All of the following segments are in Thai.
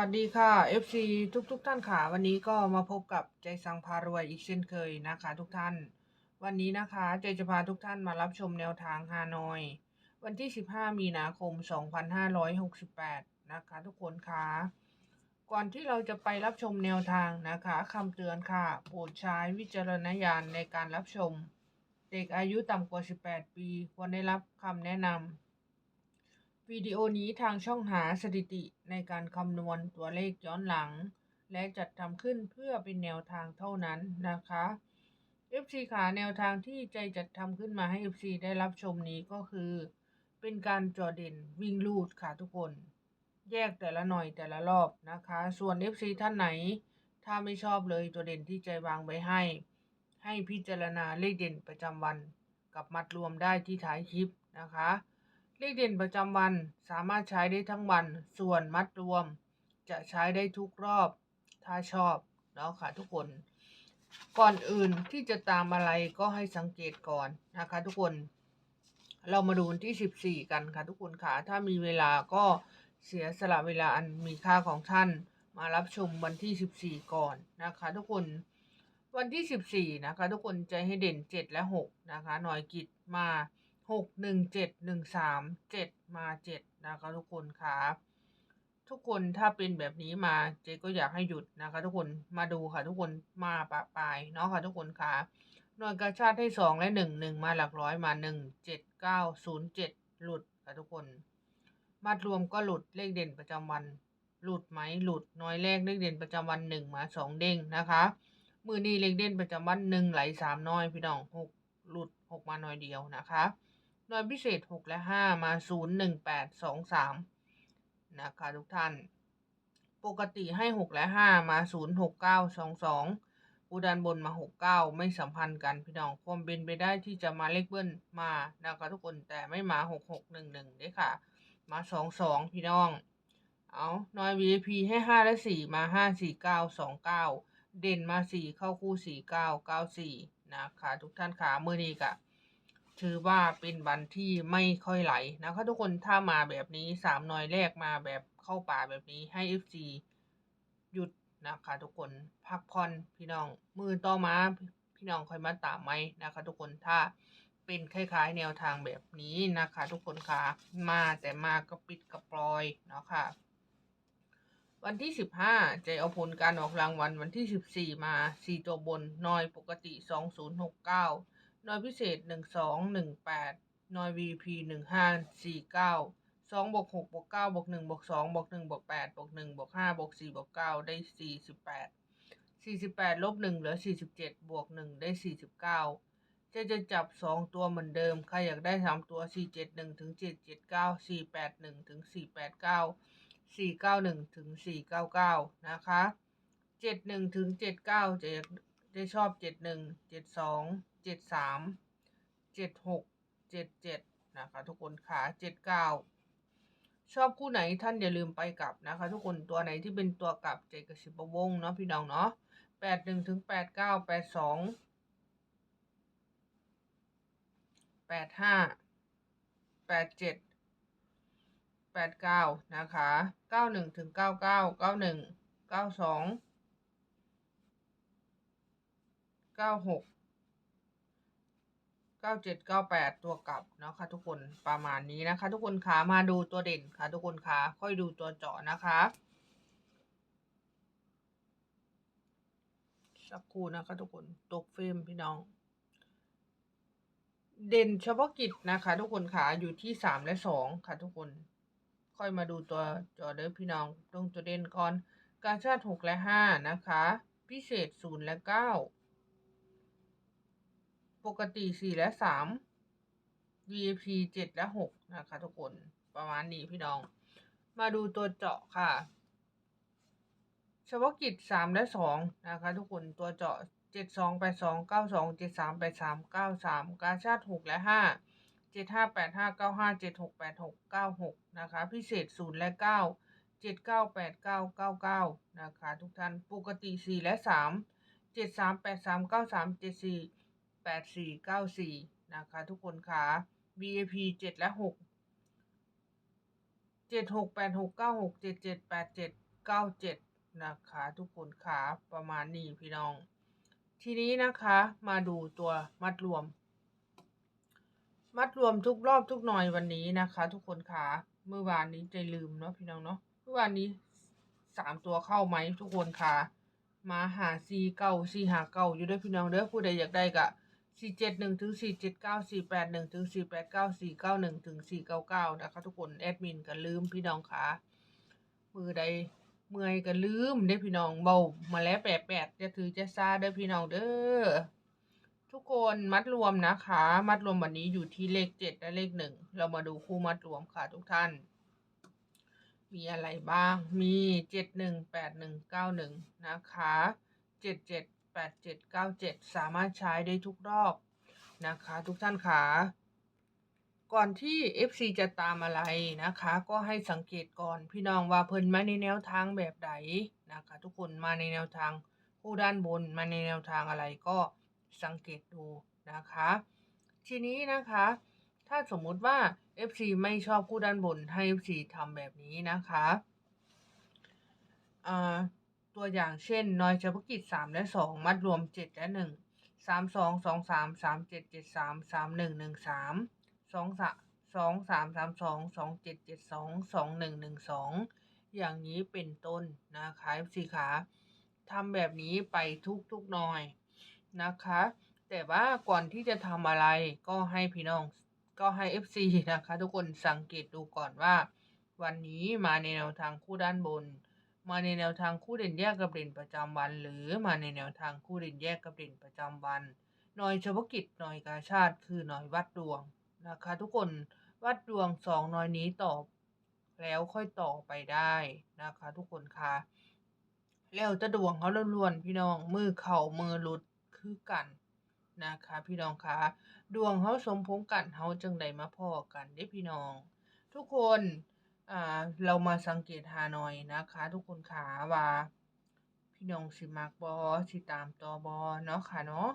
วัสดีค่ะ FC ทุกๆทท่านค่ะ วันนี้ก็มาพบกับใจสังพารวยอีกเช่นเคยนะคะ ทุกท่าน วันนี้นะคะใจจะพาทุกท่านมารับชมแนวทางฮานอย วันที่ 15 มีนาคม 2568 นะคะทุกคนค่ะ ก่อนที่เราจะไปรับชมแนวทางนะคะคำเตือนค่ะ โปรดใช้วิจารณญาณในการรับชม เด็กอายุต่ำกว่า 18 ปีควรได้รับคำแนะนำ วิดีโอนี้ทางช่องหาสถิติในการคำนวณตัวเลขย้อนหลัง และจัดทำขึ้นเพื่อเป็นแนวทางเท่านั้นนะคะ FC ขาแนวทางที่ใจจัดทำขึ้นมาให้ FC ได้รับชมนี้ก็คือ เป็นการจอเด่นวิ่งลูดค่ะทุกคน แยกแต่ละหน่อยแต่ละรอบนะคะ ส่วน FC ท่านไหน ถ้าไม่ชอบเลยตัวเด่นที่ใจวางไว้ให้ ให้พิจารณาเลขเด่นประจำวัน กับมัดรวมได้ที่ท้ายคลิปนะคะ เลขเด่นประจำวันสามารถใช้ได้ทั้งวัน ส่วนมัดรวม จะใช้ได้ทุกรอบ ถ้าชอบเนาะค่ะทุกคน ก่อนอื่นที่จะตามอะไรก็ให้สังเกตก่อนนะคะทุกคน เรามาดูที่ 14 กันค่ะทุกคนค่ะ ถ้ามีเวลาก็เสียสละเวลาอันมีค่าของท่านมารับชมวันที่ 14 ก่อนนะคะทุกคนวันที่ 14 นะคะ ทุกคนใจให้เด่น 7 และ 6 นะคะหน่วยกิจมา 6 1 7 1 3 7มเจ็ดมา7นะคะทุกคนค่ะทุกคนถ้าเป็นแบบนี้มาเจก็อยากให้หยุดนะคะ ทุกคนมาดูค่ะ ทุกคนมาปะปายเนาะค่ะ ทุกคนค่ะหน่วยกระชาติให้สองและหนึ่งหนึ่งมาหลักร้อยมาหนึ่งเจ็ดเก้าศูนย์เจ็ดหลุดค่ะทุกคนมารวมก็หลุดเลขเด่นประจำวัน หลุดไหมหลุดน้อยแรกเลขเด่นประจำวันหนึ่งมาสองเด้งนะคะมือนี้เลขเด่นประจำวันหนึ่งไหลสามน้อยพี่น้องหกหลุดหกมาน้อยเดียวนะคะ หน่วยพิเศษหกและห้ามาศูนย์หนึ่งแปดสองสามนะคะทุกท่าน ปกติให้หกและห้ามาศูนย์หกเก้าสองสองอุดันบนมาหกเก้าไม่สัมพันธ์กันพี่น้องความเป็นไปได้ที่จะมาเลขเบิ้ลมานะคะทุกคนแต่ไม่มาหกหกหนึ่งหนึ่งด้ค่ะ มาสองสองพี่น้อง เอาน้อย VIP ให้ห้าและสี่มาห้าสี่เก้าสองเก้าเด่นมาสี่เข้าคู่สี่เก้าเก้าสี่นะคะทุกท่านขาเมื่อนี้กะ ถือว่าเป็นวันที่ไม่ค่อยไหลนะคะทุกคนถ้ามาแบบนี้สามหน่อยแรกมาแบบเข้าป่าแบบนี้ให้ FC หยุดนะคะทุกคนพักผ่อนพี่น้องมือต่อมาพี่น้องค่อยมาตามไหมนะคะทุกคนถ้าเป็นคล้ายๆ แนวทางแบบนี้นะคะ ทุกคนค่ะมาแต่มาก็ปิดกระปลอยเนาะค่ะวันที่สิบห้าจะเอาผลการออกรางวัลวันที่สิบสี่มาสี่ตัวบนน้อยปกติสองศูนย์หกเก้า น้อยพิเศษหนึ่งสองหนึ่งแปดน้อย VP หนึ่งห้าสี่เก้าสองบวกหกบวกเก้าบวกหนึ่งบวกสองบวกหนึ่งบวกแปดบวกหนึ่งบวกห้าบวกสี่บวกเก้าได้สี่สิบแปดสี่สิบแปดลบหนึ่งเหลือสี่สิบเจ็ดบวกหนึ่งได้สี่สิบเก้าจะจะจับสองตัวเหมือนเดิม ใครอยากได้สามตัวสี่เจ็ดหนึ่งถึงเจ็ดเจ็ดเก้าสี่แปดหนึ่งถึงสี่แปดเก้าสี่เก้าหนึ่งถึงสี่เก้าเก้านะคะเจ็ดหนึ่งถึงเจ็ดเก้าจะจะชอบเจ็ดหนึ่งเจ็ดสอง เจ็ดสามเจ็ดหกเจ็ดเจ็ดนะคะทุกคนขาเจ็ดเก้าชอบคู่ไหนท่านอย่าลืมไปกลับนะคะ ทุกคนตัวไหนที่เป็นตัวกลับเจกบสิบวงเนาะพี่น้องเนาะแปดหนึ่งถึงแปดเก้าแปดสองแปดห้าแปดเจ็ดแปดเก้านะคะเก้าหนึ่งถึงเก้าเก้าเก้าหนึ่งเก้าสองเก้าหก เก้าเจ็ดเก้าแปดตัวกลับนะค่ะทุกคนประมาณนี้นะคะ ทุกคนขามาดูตัวเด่นค่ะ ทุกคนขาค่อยดูตัวเจาะนะคะสักครู่นะคะ ทุกคนตกเฟรมพี่น้อง เด่นเฉพาะกิจนะคะ ทุกคนขาอยู่ที่สามและสองค่ะ ทุกคน ค่อยมาดูตัวจอเด้อพี่น้องตรงตัวเด่นก่อน การชาติหกและห้านะคะ พิเศษศูนย์และเก้า ปกติสี่และสาม VIP เจ็ดและหกนะคะทุกคนประมาณนี้พี่น้อง มาดูตัวเจาะค่ะเฉพาะกิจสามและสองนะคะทุกคนตัวเจาะเจ็ดสองแปดสองเก้าสองเจ็ดสามแปดสามเก้าสามกาชาติหกและห้าเจ็ดห้าแปดห้าเก้าห้าเจ็ดหกแปดหกเก้าหกนะคะพิเศษศูนย์และเก้าเจ็ดเก้าแปดเก้าเก้าเก้านะคะทุกท่านปกติสี่และสามเจ็ดสามแปดสามเก้าสามเจ็ดสี่ แปดสี่เก้าสี่นะคะ ทุกคนค่ะ VIP เจ็ดและหกเจ็ดหกแปดหกเก้าหกเจ็ดเจ็ดแปดเจ็ดเก้าเจ็ดนะคะ ทุกคนขาประมาณนี้พี่น้อง ทีนี้นะคะมาดูตัวมัดรวม มัดรวมทุกรอบทุกหน่อยวันนี้นะคะ ทุกคนขาเมื่อวานนี้ใจลืมเนาะพี่น้องเนาะเมื่อวานนี้สามตัวเข้าไหมทุกคนขามาหาซีเก้าซีหาเก้าอยู่ด้วยพี่น้องเด้อผู้ใดอยากได้กะ สี่เจ็ดหนึ่งถึงสี่เจ็ดเก้าสี่แปดหนึ่งถึงสี่แปดเก้าสี่เก้าหนึ่งถึงสี่เก้าเก้านะคะทุกคนแอดมินก็ลืมพี่น้องขามือใดเมื่อยก็ลืมได้พี่น้องเบามาแล้วแปดแปดจะถือจะซาเด้พี่น้องเด้อทุกคนมัดรวมนะคะ มัดรวมวันนี้อยู่ที่เลขเจ็ดและเลขหนึ่งเรามาดูคู่มัดรวมค่ะทุกท่าน มีอะไรบ้างมีเจ็ดหนึ่งแปดหนึ่งเก้าหนึ่งนะคะเจ็ดเจ็ด แปดเจ็ดเก้าเจ็ดสามารถใช้ได้ทุกรอบนะคะ ทุกท่านค่ะก่อนที่ FC จะตามอะไรนะคะ ก็ให้สังเกตก่อนพี่น้องว่าเพิ่นมาในแนวทางแบบใดนะคะ ทุกคนมาในแนวทางคู่ด้านบนมาในแนวทางอะไรก็สังเกตดูนะคะ ทีนี้นะคะ ถ้าสมมุติว่า FC ไม่ชอบคู่ด้านบนให้ FC ทำแบบนี้นะคะอ่า ตัวอย่างเช่นนอยเฉพาะกิจ3และ2มัดรวม7และ1 3 2 2 3 3 7 7 3 3 1 1 3 2 3 2 3 3 2 2 7 7 2 2 1 1 2อย่างนี้เป็นต้นนะคะ FC ขาทำแบบนี้ไปทุกๆหน่อยนะคะ แต่ว่าก่อนที่จะทำอะไรก็ให้พี่น้องก็ให้ FC นะคะ ทุกคนสังเกตดูก่อนว่า วันนี้มาในแนวทางคู่ด้านบน มาในแนวทางคู่เด่นแยกกับเด่นประจำวัน หรือมาในแนวทางคู่เด่นแยกกับเด่นประจำวันหน่วยเฉพาะกิจหน่วยกาชาติคือหน่วยวัดดวงนะคะ ทุกคนวัดดวงสองหน่วยนี้ตอบแล้วค่อยต่อไปได้นะคะ ทุกคนคะแล้วจะดวงเขาล้วนๆพี่น้องมือเข่ามือหลุดคือกันนะคะ พี่น้องคะดวงเขาสมพงษ์กันเขาจังใดมาพอกันเด้พี่น้อง ทุกคน อ่าเรามาสังเกตหาหน่อยนะคะ ทุกคนขาว่า พี่น้องสิมักบอสิตามตอบอเนาะค่ะเนาะ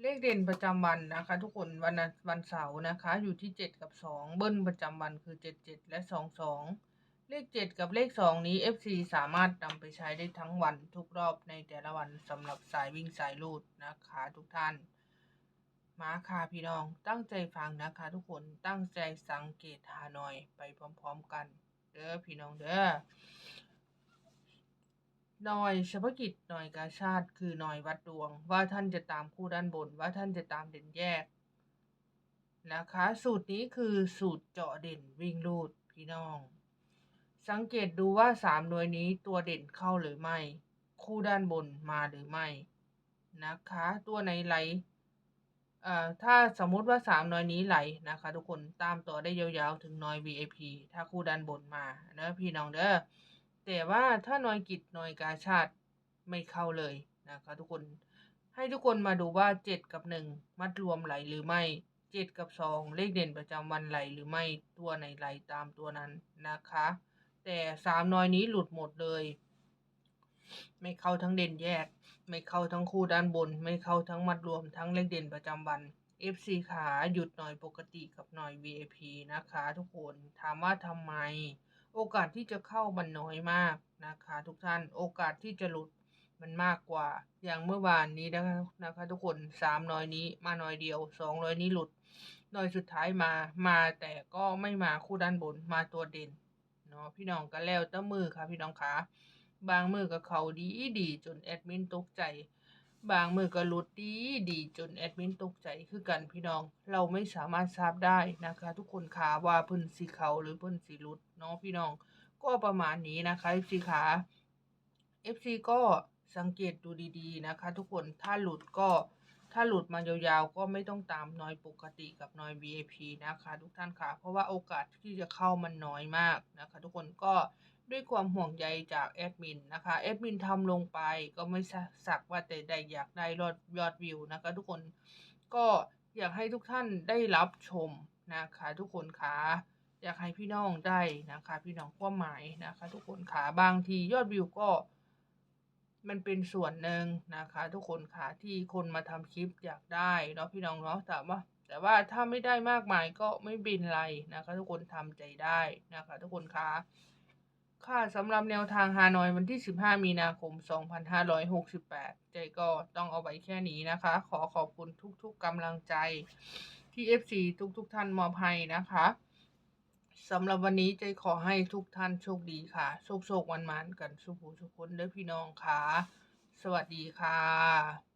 เลขเด่นประจำวันนะคะ ทุกคนวันวันเสาร์นะคะ อยู่ที่เจ็ดกับสองเบิ้ลประจำวันคือเจ็ดเจ็ดและสองสองเลขเจ็ดกับเลขสองนี้ FC สามารถนำไปใช้ได้ทั้งวันทุกรอบในแต่ละวันสำหรับสายวิ่งสายลูดนะคะ ทุกท่าน มาค่ะพี่น้องตั้งใจฟังนะคะ ทุกคนตั้งใจสังเกตหาหน่อยไปพร้อมๆกัน เด้อพี่น้องเด้อหน่อยเฉพาะกิจหน่อยกาชาติคือหน่อยวัดดวง ว่าท่านจะตามคู่ด้านบน ว่าท่านจะตามเด่นแยกนะคะ สูตรนี้คือสูตรเจาะเด่นวิ่งลูดพี่น้อง สังเกตดูว่าสามหน่วยนี้ตัวเด่นเข้าหรือไม่ คู่ด้านบนมาหรือไม่นะคะ ตัวไหนไหล อ่อถ้าสมมุติว่าสามน้อยนี้ไหลนะคะ ทุกคนตามต่อได้ยาวๆถึงน้อย VIP ถ้าคู่ด้านบนมาเนอะพี่น้องเด้อแต่ว่าถ้าน้อยกิจน้อยกาชาติไม่เข้าเลยนะคะทุกคนให้ทุกคนมาดูว่าเจ็ดกับหนึ่งมัดรวมไหลหรือไม่เจ็ดกับสองเลขเด่นประจำวันไหลหรือไม่ตัวไหนไหลตามตัวนั้นนะคะ แต่สามน้อยนี้หลุดหมดเลย ไม่เข้าทั้งเด่นแยก ไม่เข้าทั้งคู่ด้านบน ไม่เข้าทั้งมัดรวมทั้งเลขเด่นประจำวัน FC ขาหยุดหน่อยปกติกับหน่อย VIP นะคะทุกคนถามว่าทำไม โอกาสที่จะเข้ามันน้อยมากนะคะทุกท่านโอกาสที่จะหลุดมันมากกว่า อย่างเมื่อวานนี้นะคะนะคะ ทุกคนสามน้อยนี้มาน้อยเดียวสองน้อยนี้หลุดน้อยสุดท้ายมามาแต่ก็ไม่มาคู่ด้านบนมาตัวเด่นเนาะพี่น้องก็แล้วแต่มือค่ะพี่น้องขา บางมือก็เขาดีดีจนแอดมินตกใจ บางมือก็หลุดดีดีจนแอดมินตกใจคือกันพี่น้อง เราไม่สามารถทราบได้นะคะ ทุกคนขาว่าเพิ่นสีเขาหรือเพิ่นสีหลุดเนาะพี่น้อง ก็ประมาณนี้นะคะ FC ขา FC ก็สังเกตดูดีๆนะคะ ทุกคนถ้าหลุดก็ถ้าหลุดมายาวๆ ก็ไม่ต้องตามน้อยปกติกับน้อย VIP นะคะ ทุกท่านค่ะ เพราะว่าโอกาสที่จะเข้ามันน้อยมากนะคะ ทุกคนก็ ด้วยความห่วงใยจากแอดมินนะคะแอดมินทำลงไปก็ไม่สักว่าแต่ได้อยากได้ยอดยอดวิวนะคะทุกคนก็อยากให้ทุกท่านได้รับชมนะคะ ทุกคนคะอยากให้พี่น้องได้นะคะ พี่น้องความหมายนะคะ ทุกคนขาบางทียอดวิวก็ มันเป็นส่วนหนึ่งนะคะ ทุกคนค่ะที่คนมาทำคลิปอยากได้เนาะพี่น้องเนาะแต่ว่า แต่ว่าถ้าไม่ได้มากมายก็ไม่เป็นไรนะคะ ทุกคนทำใจได้นะคะ ทุกคนคะ ค่ะสำหรับแนวทางฮานอยวันที่ 15 มีนาคม 2568 ใจก็ต้องเอาไว้แค่นี้นะคะ ขอขอบคุณทุกๆกำลังใจที่ FC ทุกๆท่านมอบให้นะคะสำหรับวันนี้ใจขอให้ทุกท่านโชคดีค่ะ โชคโชควันมันกันสุขสุขคนเด้อพี่น้องค่ะ สวัสดีค่ะ